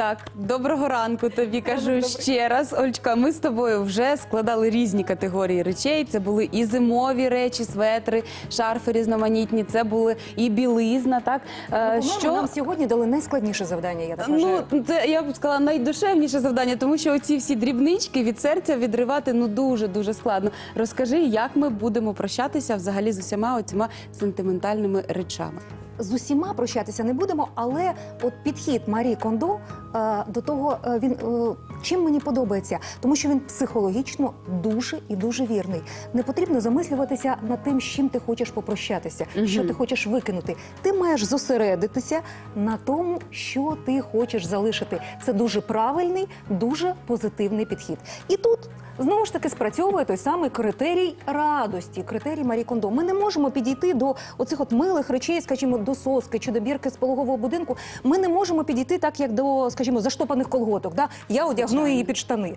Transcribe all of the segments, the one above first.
Так, доброго ранку тобі кажу ще раз. Ольчка, ми з тобою вже складали різні категорії речей. Це були і зимові речі, светри, шарфи різноманітні. Це були і білизна. Так Е, По-моєму, нам сьогодні дали найскладніше завдання, я так вважаю. Ну, це я б сказала найдушевніше завдання, тому що оці всі дрібнички від серця відривати ну дуже дуже складно. Розкажи, як ми будемо прощатися взагалі з усіма оціма сентиментальними речами. З усіма прощатися не будемо, але от підхід Марії Кондо е, до того е, він е, чим мені подобається, тому що він психологічно дуже і дуже вірний. Не потрібно замислюватися над тим, з чим ти хочеш попрощатися, що ти хочеш викинути. Ти маєш зосередитися на тому, що ти хочеш залишити. Це дуже правильний, дуже позитивний підхід. І тут. Знову ж таки спрацьовує той самий критерій радості, критерій Марі Кондо. Ми не можемо підійти до оцих от милих речей, скажімо, до соски чи до бірки з пологового будинку. Ми не можемо підійти так, як до, скажімо, заштопаних колготок. Да? Я одягну її під штани е,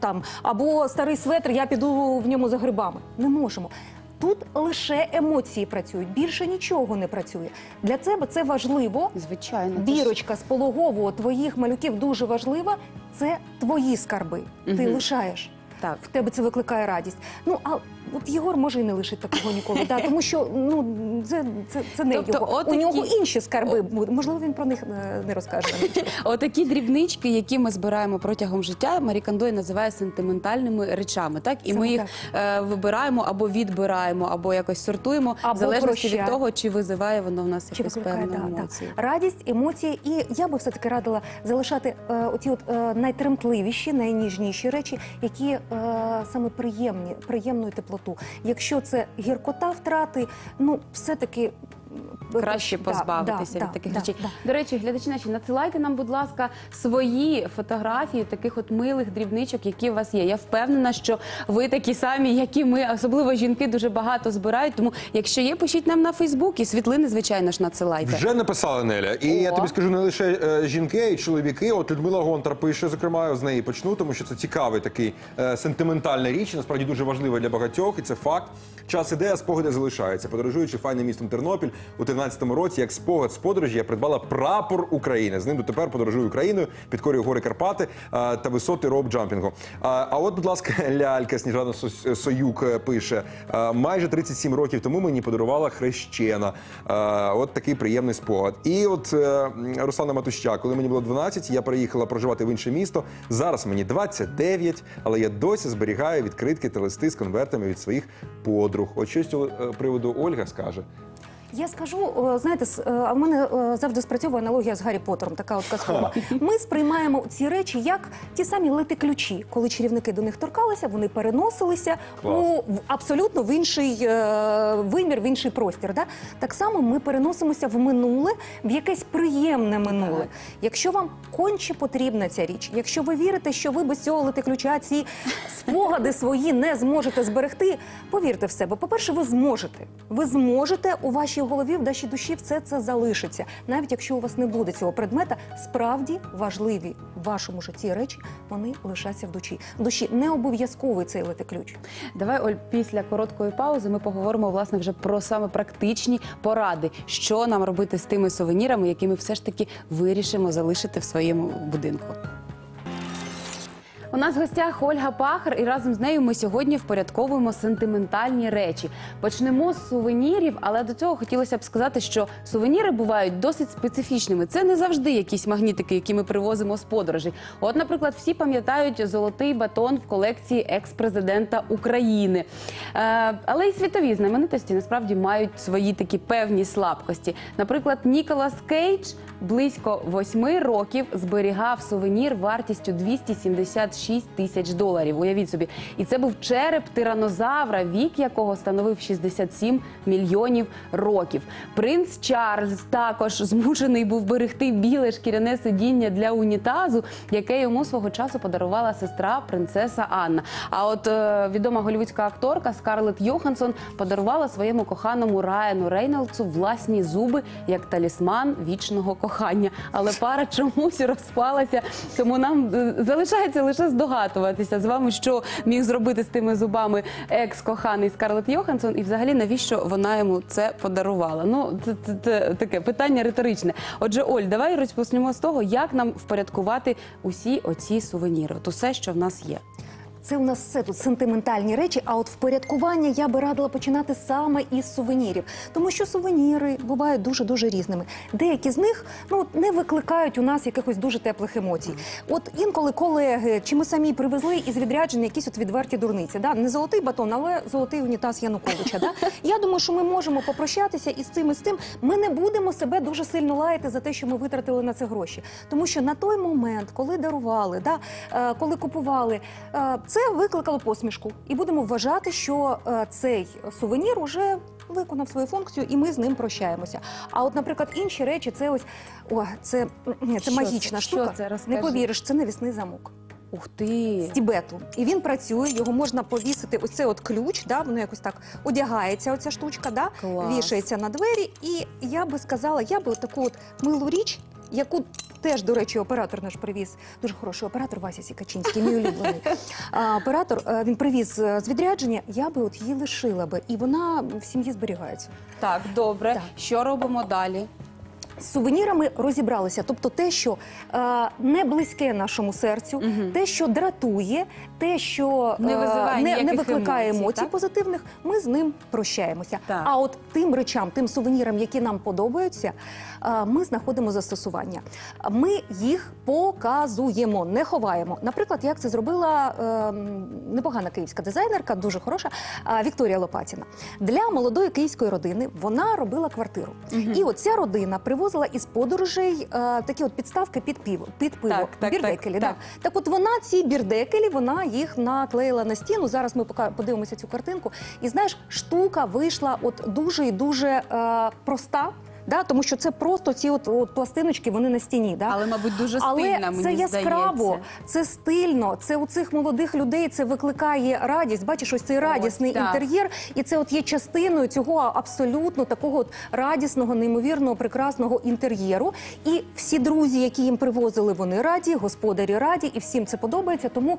там або старий светр, я піду в ньому за грибами. Не можемо. Тут лише емоції працюють, більше нічого не працює. Для тебе це важливо. Звичайно, Бірочка з пологового твоїх малюків дуже важлива. Це твої скарби. Ти лишаєш. так. В тебе це викликає радість. Ну а от Єгор може і не лишить такого ніколи. Да, тому що ну це, це, це не Тобто його. отакі- У нього інші скарби будуть. Можливо, він про них е, не розкаже. Отакі дрібнички, які ми збираємо протягом життя, Марі Кандой називає сентиментальними речами. Так і Саме ми їх е, вибираємо або відбираємо, або якось сортуємо, Або в залежності від того, чи визиває воно в нас Чи якусь певну да, емоцію. да. радість, емоції. І я би все таки радила залишати е, оті от е, найтремтливіші, найніжніші речі, які е, саме приємні, приємну теплоту. Якщо це гіркота втрати, ну все таки Краще позбавитися від таких речей. Да. До речі, глядачі наші, надсилайте нам, будь ласка, свої фотографії таких от милих дрібничок, які у вас є. Я впевнена, що ви такі самі, як і ми, особливо жінки, дуже багато збирають. Тому, якщо є, пишіть нам на Фейсбук і світлини, звичайно ж, надсилайте. Вже написала Неля. І я тобі скажу не лише е, жінки, а й чоловіки. От Людмила Гонтар пише, зокрема, з неї почну, тому що це цікавий такий е, сентиментальна річ, насправді дуже важлива для багатьох, і це факт. Час іде, а спогади залишаються. Подорожуючи файним містом Тернопіль у 13-му році, як спогад з подорожі, я придбала прапор України. З ним дотепер подорожую Україною, підкорюю гори Карпати е, та висоти роуп-джампінгу. А, а от, будь ласка, лялька Сніжана Союк е, пише: е, майже 37 років тому мені подарувала хрещена. Е, От такий приємний спогад. І от е, Руслана Матуща, коли мені було 12, я переїхала проживати в інше місто. Зараз мені 29, але я досі зберігаю відкритки та листи з конвертами від своїх подруг. От щось цього е, приводу Ольга скаже. Я скажу, е, знаєте, е, а в мене е, завжди спрацьовує аналогія з Гаррі Поттером, така от казкова. Ми сприймаємо ці речі як ті самі лети ключі. Коли чарівники до них торкалися, вони переносилися у абсолютно в інший вимір, в інший простір. Да? Так само ми переносимося в минуле, в якесь приємне минуле. Якщо вам конче потрібна ця річ, якщо ви вірите, що ви без цього лети ключа ці спогади свої не зможете зберегти, повірте в себе. По-перше, ви зможете. Ви зможете у вашій голові, в вашій душі все це залишиться. Навіть якщо у вас не буде цього предмета, справді важливі в вашому житті речі, вони лишаться в душі. Душі не обов'язковий цей лети-ключ. Давай, Оль, після короткої паузи ми поговоримо власне вже про саме практичні поради, що нам робити з тими сувенірами, які ми все ж таки вирішимо залишити в своєму будинку. У нас в гостях Ольга Пахар, і разом з нею ми сьогодні впорядковуємо сентиментальні речі. Почнемо з сувенірів, але до цього хотілося б сказати, що сувеніри бувають досить специфічними. Це не завжди якісь магнітики, які ми привозимо з подорожі. От, наприклад, всі пам'ятають золотий батон в колекції екс-президента України. Е, але й світові знаменитості насправді мають свої такі певні слабкості. Наприклад, Ніколас Кейдж близько восьми років зберігав сувенір вартістю 276 56 тисяч доларів. Уявіть собі, і це був череп тиранозавра, вік якого становив 67 мільйонів років. Принц Чарльз також змушений був берегти біле шкіряне сидіння для унітазу, яке йому свого часу подарувала сестра принцеса Анна. А от е, відома голівудська акторка Скарлетт Йоханссон подарувала своєму коханому Райану Рейнолдсу власні зуби як талісман вічного кохання. Але пара чомусь розпалася, тому нам е, залишається лише здогадуватися з вами, що міг зробити з тими зубами екс-коханий Скарлетт Йоханссон, і взагалі навіщо вона йому це подарувала. Ну це, це, це таке питання риторичне. Отже, Оль, давай розпочнемо з того, як нам впорядкувати усі оці сувеніри, от усе, що в нас є. Це у нас все тут сентиментальні речі. А от впорядкування я би радила починати саме із сувенірів, тому що сувеніри бувають дуже дуже різними. Деякі з них ну не викликають у нас якихось дуже теплих емоцій. От інколи колеги чи ми самі привезли із відрядження якісь от відверті дурниці. Да? Не золотий батон, але золотий унітаз Януковича. Да? Я думаю, що ми можемо попрощатися із цим і з цим. Ми не будемо себе дуже сильно лаяти за те, що ми витратили на це гроші. Тому що на той момент, коли дарували, да, е, коли купували, е, це викликало посмішку. І будемо вважати, що е, цей сувенір уже виконав свою функцію, і ми з ним прощаємося. А от, наприклад, інші речі, це ось о, це, це Що магічна це? Що штука. це? Розкажи. Не повіриш, це навісний замок. Ух ти! З Тібету. І він працює, його можна повісити. Ось це от ключ, да, воно якось так одягається, оця штучка, да, Клас. вішається на двері. І я би сказала, я би таку от милу річ, яку теж, до речі, оператор наш привіз. Дуже хороший оператор Вася Сікачинський, мій улюблений. А, оператор е, він привіз е, з відрядження. Я би от її лишила би, і вона в сім'ї зберігається. Так, добре. Так. Що робимо далі? З сувенірами розібралися, тобто те, що е, не близьке нашому серцю, Мгм. те, що дратує, те, що Не е, визиває не, не ніяких викликає емоцій, емоцій, так? позитивних, ми з ним прощаємося. Так. А от тим речам, тим сувенірам, які нам подобаються, е, ми знаходимо застосування. Ми їх показуємо, не ховаємо. Наприклад, як це зробила е, непогана київська дизайнерка, дуже хороша е, Вікторія Лопатіна. Для молодої київської родини вона робила квартиру. І от ця родина привозила із подорожей е, такі от підставки під пиво, під пиво, Так, так, бірдекелі. так, так. так. так от вона ці бірдекелі, вона їх наклеїла на стіну. Зараз ми пока подивимося цю картинку. І знаєш, штука вийшла от дуже і дуже е, проста. Да, тому що це просто ці от, от пластиночки, вони на стіні. Да? Але, мабуть, дуже Але мені це яскраво, здається. це стильно. Це у цих молодих людей це викликає радість. Бачиш, ось цей радісний так. інтер'єр, і це от є частиною цього абсолютно такого от радісного, неймовірного, прекрасного інтер'єру. І всі друзі, які їм привозили, вони раді, господарі раді, і всім це подобається. Тому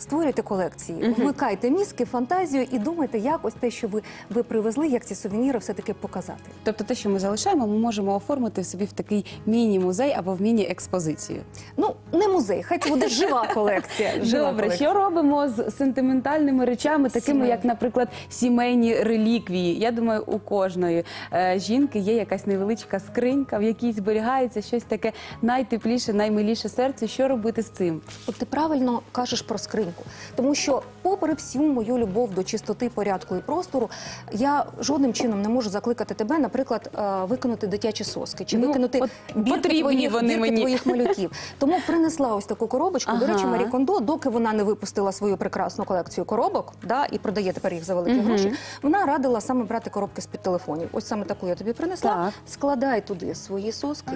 створюйте колекції, вмикайте мізки, фантазію і думайте, як ось те, що ви, ви привезли, як ці сувеніри все таки показати. Тобто те, що ми залишаємо, ми можемо оформити собі в такий міні-музей або в міні-експозицію. Ну не музей, хай це буде жива колекція. Жива Добре, колекція. що робимо з сентиментальними речами, такими Сімейні. як, наприклад, сімейні реліквії? Я думаю, у кожної е, жінки є якась невеличка скринька, в якій зберігається щось таке найтепліше, наймиліше серцю. Що робити з цим? От ти правильно кажеш про скриньку, тому що, попри всю мою любов до чистоти, порядку і простору, я жодним чином не можу закликати тебе, наприклад, е, виконати дитячі соски чи Ну, виконати бірки, твоїх, вони бірки мені. твоїх малюків. Тому принесла ось таку коробочку. До речі, Марі Кондо, доки вона не випустила свою прекрасну колекцію коробок, да, і продає тепер їх за великі гроші. Вона радила саме брати коробки з під телефонів. Ось саме таку я тобі принесла. Так. Складай туди свої соски,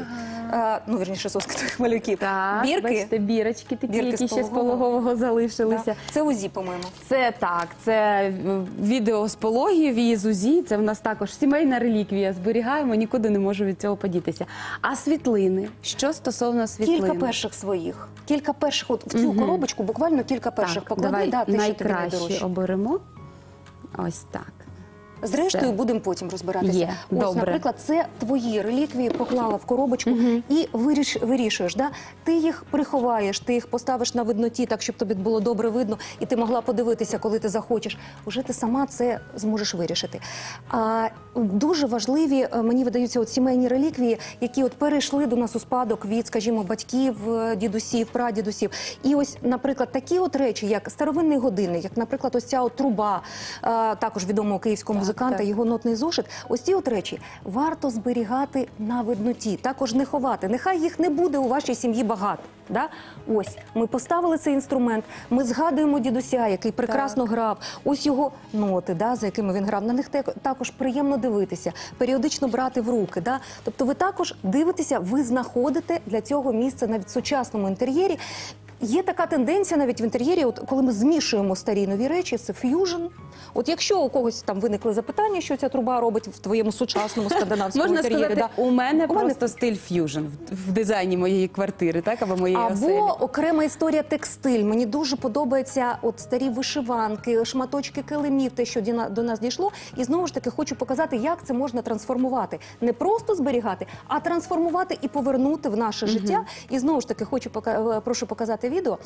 е, ну вірніше, соски твоїх малюків. бірки. бачите, бірочки такі, Бірки які ще з пологового. пологового залишилися. Да. Це УЗІ, по-моєму. Це так, це е, відео з пологів і з УЗІ. Це в нас також сімейна реліквія. Зберігаємо, нікуди не можу від цього подітися. А світлини? Що стосовно світлин? Кілька перших своїх. Кілька перших, от в цю угу. коробочку буквально кілька перших так, поклади, давай да, найкраще оберемо. Ось так. Зрештою, будемо потім розбиратися. Є, Ось, добре. наприклад, це твої реліквії поклала в коробочку і виріш, вирішуєш. Да? Ти їх приховаєш, ти їх поставиш на видноті, так щоб тобі було добре видно, і ти могла подивитися, коли ти захочеш. Уже ти сама це зможеш вирішити. А дуже важливі е, мені видаються от сімейні реліквії, які от перейшли до нас у спадок від, скажімо, батьків, е, дідусів, прадідусів. І ось, наприклад, такі от речі, як старовинний годинник, як, наприклад, ось ця от труба, е, також відомого київського музиканта музиканта, Так. його нотний зошит. Ось ці от речі варто зберігати на видноті, також не ховати. Нехай їх не буде у вашій сім'ї багато. Да? Ось ми поставили цей інструмент. Ми згадуємо дідуся, який прекрасно грав. Ось його ноти, да, за якими він грав. На них також приємно дивитися, періодично брати в руки. Да? Тобто, ви також дивитеся, ви знаходите для цього місце навіть в сучасному інтер'єрі. Є така тенденція навіть в інтер'єрі, от коли ми змішуємо старі і нові речі, це ф'южн. От якщо у когось там виникли запитання, що ця труба робить в твоєму сучасному скандинавському Можна інтер'єрі, сказати, да? у мене У мене- просто стиль ф'южн в, в дизайні моєї квартири, так або моєї оселі. Або окрема історія текстиль. Мені дуже подобається от старі вишиванки, шматочки килимів, те, що до нас дійшло. І знову ж таки хочу показати, як це можна трансформувати. Не просто зберігати, а трансформувати і повернути в наше життя. І знову ж таки хочу пока- е, прошу показати відео.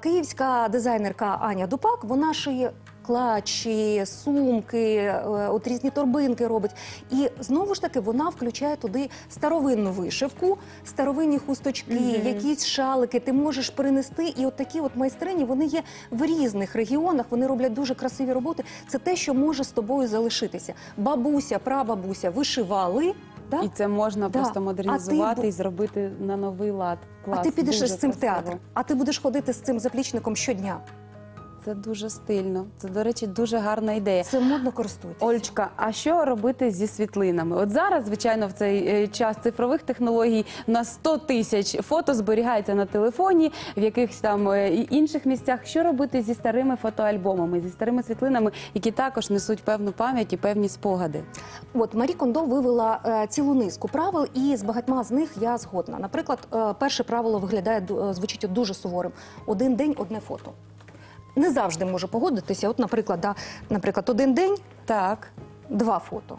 Київська дизайнерка Аня Дупак, вона шиє. Клатчі, сумки, е, от різні торбинки робить. І знову ж таки вона включає туди старовинну вишивку, старовинні хусточки, якісь шалики. Ти можеш принести. І от такі от майстрині вони є в різних регіонах. Вони роблять дуже красиві роботи. Це те, що може з тобою залишитися. Бабуся, прабабуся вишивали. Да? І це можна Да. просто модернізувати ти і зробити на новий лад. Клас, а ти підеш з цим в театр, а ти будеш ходити з цим заплічником щодня. Це дуже стильно. Це, до речі, дуже гарна ідея. Це модно користуйтесь. Ольчка, а що робити зі світлинами? От зараз, звичайно, в цей е, час цифрових технологій на 100 тисяч фото зберігається на телефоні, в якихось там е, інших місцях. Що робити зі старими фотоальбомами, зі старими світлинами, які також несуть певну пам'ять і певні спогади? От Марі Кондо вивела е, цілу низку правил, і з багатьма з них я згодна. Наприклад, е, перше правило виглядає е, звучить дуже суворим: один день, одне фото. Не завжди можу погодитися. От, наприклад, да, наприклад, один день, Так. два фото.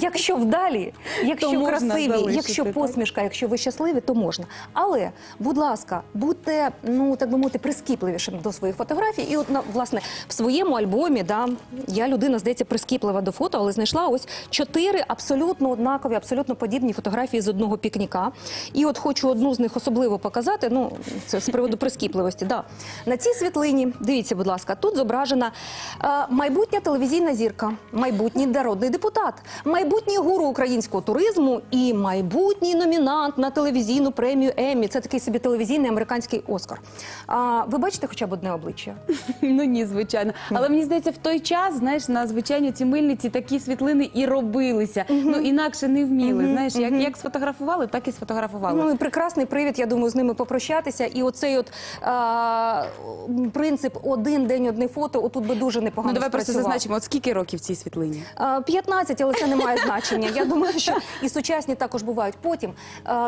Якщо вдалі, якщо красиві, якщо посмішка, якщо ви щасливі, то можна. Але, будь ласка, будьте, ну так би мовити, прискіпливішим до своїх фотографій. І от власне в своєму альбомі, да, я людина, здається, прискіплива до фото, але знайшла ось чотири абсолютно однакові, абсолютно подібні фотографії з одного пікніка. І от хочу одну з них особливо показати. Ну, це з приводу прискіпливості. Да. На цій світлині, дивіться, будь ласка, тут зображена е, майбутня телевізійна зірка, майбутній народний депутат, майбутній гуру українського туризму і майбутній номінант на телевізійну премію Еммі. Це такий собі телевізійний американський Оскар. А, ви бачите хоча б одне обличчя? Ну ні, звичайно. Але мені здається, в той час, знаєш, на звичайні ці мильниці такі світлини і робилися. Ну інакше не вміли. Знаєш, як, як сфотографували, так і сфотографували. Ну і прекрасний привід, я думаю, з ними попрощатися. І оцей от а, принцип один день одне фото. Отут би дуже непогано Ну давай просто зазначимо, от скільки років цій світлині? А, 15, але це не має значення. Я думаю, що і сучасні також бувають. Потім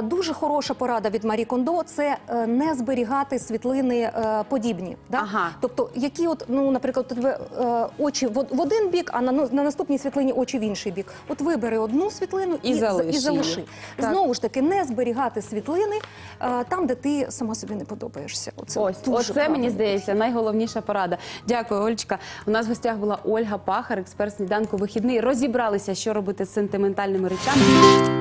дуже хороша порада від Марі Кондо це е, не зберігати світлини е, подібні. Да? Ага. Тобто, які от, ну, наприклад, тебе е, очі в, один бік, а на, ну, на наступній світлині очі в інший бік. От вибери одну світлину І і, залиш і залиши. Знову ж таки, не зберігати світлини е, там, де ти сама собі не подобаєшся. Оце Ось, дуже оце правильно. мені здається найголовніша порада. Дякую, Ольчка. У нас в гостях була Ольга Пахар, експерт сніданку вихідний. Розібралися, що робити з сентиментальними речами.